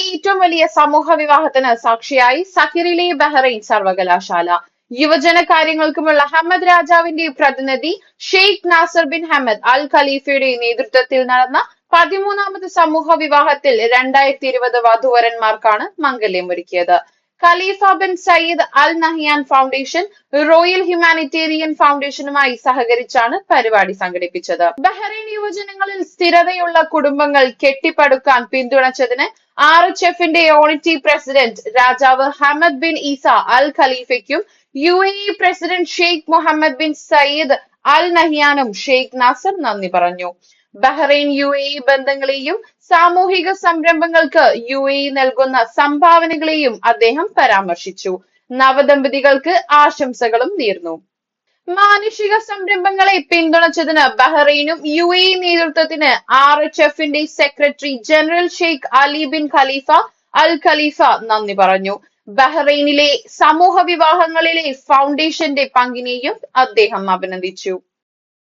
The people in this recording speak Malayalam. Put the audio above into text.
ഏറ്റവും വലിയ സമൂഹ വിവാഹത്തിന് സാക്ഷിയായി സഹിറിലെ ബഹ്റൈൻ സർവകലാശാല. യുവജന കാര്യങ്ങൾക്കുമുള്ള ഹമ്മദ് രാജാവിന്റെ പ്രതിനിധി Sheikh Nasser bin Hamad Al ഖലീഫയുടെ നേതൃത്വത്തിൽ നടന്ന പതിമൂന്നാമത് സമൂഹ വിവാഹത്തിൽ രണ്ടായിരത്തി ഇരുപത് വധുവരന്മാർക്കാണ് മംഗല്യമൊരുക്കിയത് Khalifa bin Zayed Al Nahyan foundation royal humanitarian ഫൗണ്ടേഷനുമായി സഹകരിച്ചാണ് പരിപാടി സംഘടിപ്പിച്ചത്. ബഹ്റൈൻ യുവജനങ്ങളിൽ സ്ഥിരതയുള്ള കുടുംബങ്ങൾ കെട്ടിപ്പടുക്കാൻ പിന്തുണച്ചതിന് ആർ എച്ച് എഫിന്റെ യൂണിറ്റി പ്രസിഡന്റ് രാജാവ് Hamad bin Isa Al ഖലീഫയ്ക്കും U A president Sheikh Mohamed bin Zayed Al നഹിയാനും Sheikh Nasser നന്ദി പറഞ്ഞു. ബഹ്റൈൻ യു എ ബന്ധങ്ങളെയും സാമൂഹിക സംരംഭങ്ങൾക്ക് യു എ നൽകുന്ന സംഭാവനകളെയും അദ്ദേഹം പരാമർശിച്ചു. നവദമ്പതികൾക്ക് ആശംസകളും നേർന്നു മാനുഷിക സംരംഭങ്ങളെ പിന്തുണച്ചതിന് ബഹ്റൈനും യു എ നേതൃത്വത്തിന് ആർ എച്ച് എഫിന്റെ secretary general Sheikh Ali bin Khalifa Al Khalifa നന്ദി പറഞ്ഞു. ബഹ്റൈനിലെ സമൂഹ വിവാഹങ്ങളിലെ ഫൗണ്ടേഷന്റെ പങ്കിനെയും അദ്ദേഹം അഭിനന്ദിച്ചു.